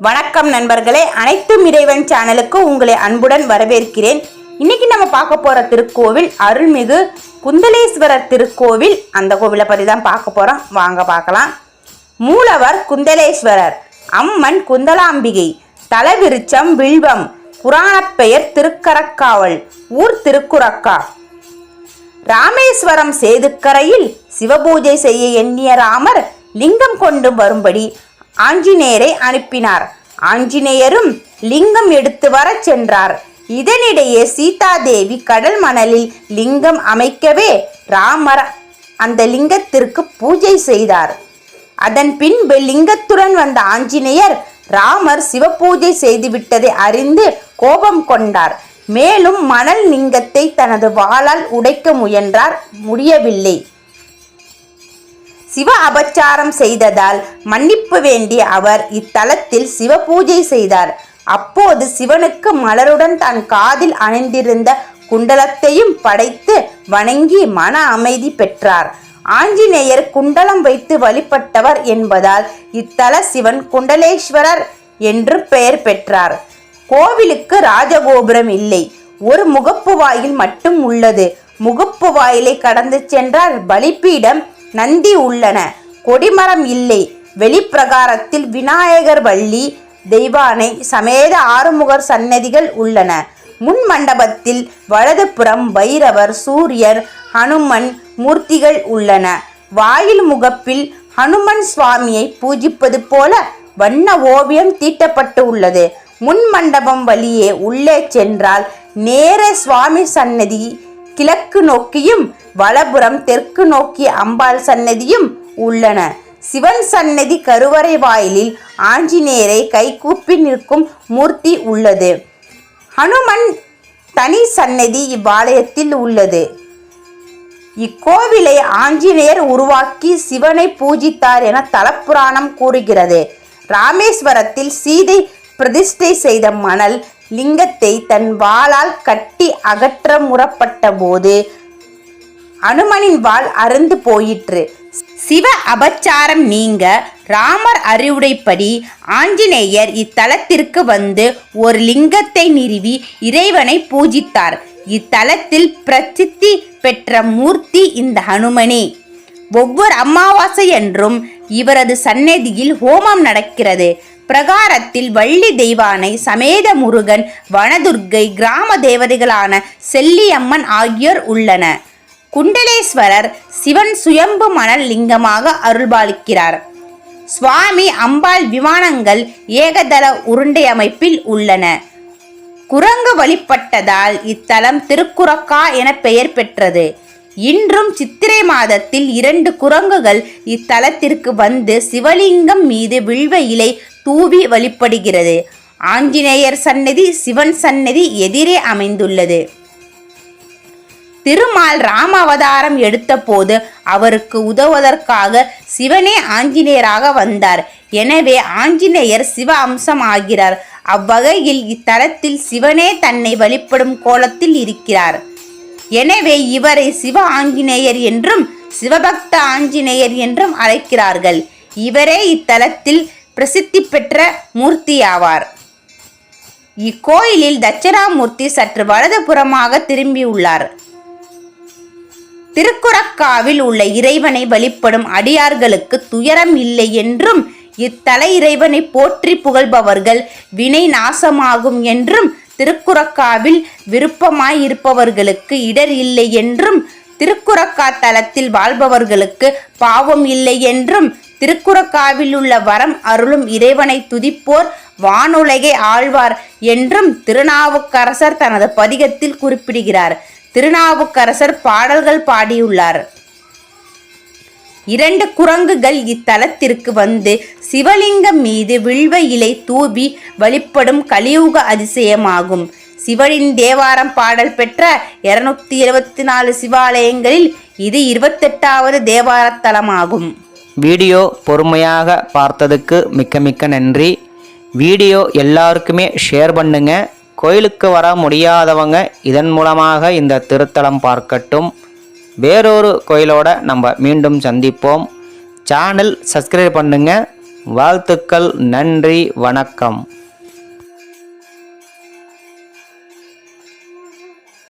வணக்கம் நண்பர்களே அனைத்தும் இறைவன் சேனலுக்கு உங்களை அன்புடன் வரவேற்கிறேன். இன்னைக்கு நம்ம பார்க்க போற திருக்கோவில் அருள்மிகு குந்தலேஸ்வரர் திருக்கோவில். அந்த கோவிலை பற்றி தான் பார்க்க போறோம். வாங்க பார்க்கலாம். மூலவர் குந்தலேஸ்வரர் அம்மன் குந்தலாம்பிகை தலவிருச்சம் வில்வம் புராணப் பெயர் திருக்கரக்காவல் ஊர் திருக்குரக்கா ராமேஸ்வரம் சேதுக்கரையில் சிவபூஜை செய்ய எண்ணிய ராமர் லிங்கம் கொண்டு வரும்படி ஆஞ்சநேயரை அனுப்பினார். ஆஞ்சநேயரும் லிங்கம் எடுத்து வரச் சென்றார். இதனிடையே சீதாதேவி கடல் மணலில் லிங்கம் அமைக்கவே ராமர் அந்த லிங்கத்திற்கு பூஜை செய்தார். அதன் பின்பு லிங்கத்துடன் வந்த ஆஞ்சநேயர் ராமர் சிவபூஜை செய்துவிட்டதை அறிந்து கோபம் கொண்டார். மேலும் மணல் லிங்கத்தை தனது வாளால் உடைக்க முயன்றார். முடியவில்லை. சிவ அபச்சாரம் செய்ததால் மன்னிப்பு வேண்டி அவர் இத்தலத்தில் சிவ பூஜை செய்தார். அப்போது சிவனுக்கு மலருடன் தன் காதில் அணிந்திருந்த குண்டலத்தையும் படைத்து வணங்கி மன அமைதி பெற்றார். ஆஞ்சநேயர் குண்டலம் வைத்து வழிபட்டவர் என்பதால் இத்தல சிவன் குண்டலேஸ்வரர் என்று பெயர் பெற்றார். கோவிலுக்கு ராஜகோபுரம் இல்லை. ஒரு முகப்பு வாயில் மட்டும் உள்ளது. முகப்பு வாயிலை கடந்து சென்றால் பலிப்பீடம் நந்தி உள்ளன. கொடிமரம் இல்லை. வெளிப்பிரகாரத்தில் விநாயகர் வள்ளி தெய்வானை சமேத ஆறுமுகர் சன்னதிகள் உள்ளன. முன் மண்டபத்தில் வலதுபுறம் பைரவர் சூரியர் ஹனுமன் மூர்த்திகள் உள்ளன. வாயில் முகப்பில் ஹனுமன் சுவாமியை பூஜிப்பது போல வண்ண ஓவியம் தீட்டப்பட்டு உள்ளது. முன் மண்டபம் வழியே உள்ளே சென்றால் நேர சுவாமி சன்னதி கிழக்கு நோக்கியும் வலபுறம் தெற்கு நோக்கிய அம்பாள் சன்னதியும் உள்ளன. சிவன் சன்னதி கருவறை வாயிலில் ஆஞ்சநேயரை கைகூப்பி நிற்கும் மூர்த்தி உள்ளது. ஹனுமன் தனி சன்னதி இவ்வாலயத்தில் உள்ளது. இக்கோவிலை ஆஞ்சநேயர் உருவாக்கி சிவனை பூஜித்தார் என தலப்புராணம் கூறுகிறது. ராமேஸ்வரத்தில் சீதை பிரதிஷ்டை செய்த மணல் லிங்கத்தை தன் வாளால் கட்டி அகற்ற முறப்பட்ட போது அனுமனின் வாள் அருந்து போயிற்று. சிவ அபச்சாரம் நீங்க ராமர் அறிவுரைப்படி ஆஞ்சநேயர் இத்தலத்திற்கு வந்து ஒரு லிங்கத்தை நிறுவி இறைவனை பூஜித்தார். இத்தலத்தில் பிரசித்தி பெற்ற மூர்த்தி இந்த ஹனுமனே. ஒவ்வொரு அமாவாசை என்றும் இவரது சந்நதியில் ஹோமம் நடக்கிறது. பிரகாரத்தில் வள்ளி தெய்வானை சமேத முருகன் வனதுர்க்கை கிராம தேவதைகளான செல்லியம்மன் ஆகியோர் உள்ளன குண்டலேஸ்வரர் சிவன் சுயம்பு மணல் லிங்கமாக அருள்பாலிக்கிறார். சுவாமி அம்பாள் விமானங்கள் ஏகதள உருண்டை அமைப்பில் உள்ளன. குரங்கு வழிபட்டதால் இத்தலம் திருக்குரக்கா என பெயர் பெற்றது. இன்றும் சித்திரை மாதத்தில் இரண்டு குரங்குகள் இத்தலத்திற்கு வந்து சிவலிங்கம் மீது வில்வ இலை தூவி வழிபடுகிறது. ஆஞ்சநேயர் சன்னதி சிவன் சன்னதி எதிரே அமைந்துள்ளது. திருமால் ராம அவதாரம் எடுத்தபோது அவருக்கு உதவுவதற்காக சிவனே ஆஞ்சநேயராக வந்தார். எனவே ஆஞ்சநேயர் சிவ அம்சம் ஆகிறார் அவ்வகையில் இத்தலத்தில் சிவனே தன்னை வழிபடும் கோலத்தில் இருக்கிறார். எனவே இவரை சிவ ஆஞ்சநேயர் என்றும் சிவபக்த ஆஞ்சநேயர் என்றும் அழைக்கிறார்கள். இவரே இத்தலத்தில் பிரசித்தி பெற்ற மூர்த்தியாவார். இக்கோயிலில் தட்சணாமூர்த்தி சற்று வலதுபுறமாக திரும்பியுள்ளார். திருக்குறக்காவில் உள்ள இறைவனை வழிபடும் அடியார்களுக்கு துயரம் இல்லை என்றும் இத்தலை இறைவனை போற்றி புகழ்பவர்கள் வினை நாசமாகும் என்றும் திருக்குறக்காவில் விருப்பமாயிருப்பவர்களுக்கு இடர் இல்லை என்றும் திருக்குறக்கா தலத்தில் வாழ்பவர்களுக்கு பாவம் இல்லை என்றும் திருக்குறக்காவில் உள்ள வரம் அருளும் இறைவனை துதிப்போர் வானுலகை ஆழ்வார் என்றும் திருநாவுக்கரசர் தனது பதிகத்தில் குறிப்பிடுகிறார். திருநாவுக்கரசர் பாடல்கள் பாடியுள்ளார். இரண்டு குரங்குகள் இத்தலத்திற்கு வந்து சிவலிங்கம் மீது வில்வ இலை தூவி வழிபடும் கலியுக அதிசயமாகும். சிவனின் தேவாரம் பாடல் பெற்ற இருநூத்தி இருபத்தி நாலு சிவாலயங்களில் இது இருபத்தெட்டாவது தேவாரத்தலமாகும் வீடியோ பொறுமையாக பார்த்ததுக்கு மிக்க மிக்க நன்றி. வீடியோ எல்லாருக்குமே ஷேர் பண்ணுங்க. கோயிலுக்கு வர முடியாதவங்க இதன் மூலமாக இந்த திருத்தலம் பார்க்கட்டும். வேறொரு கோயிலோட நம்ம மீண்டும் சந்திப்போம். சேனல் சப்ஸ்கிரைப் பண்ணுங்கள் வாழ்த்துக்கள் நன்றி வணக்கம்.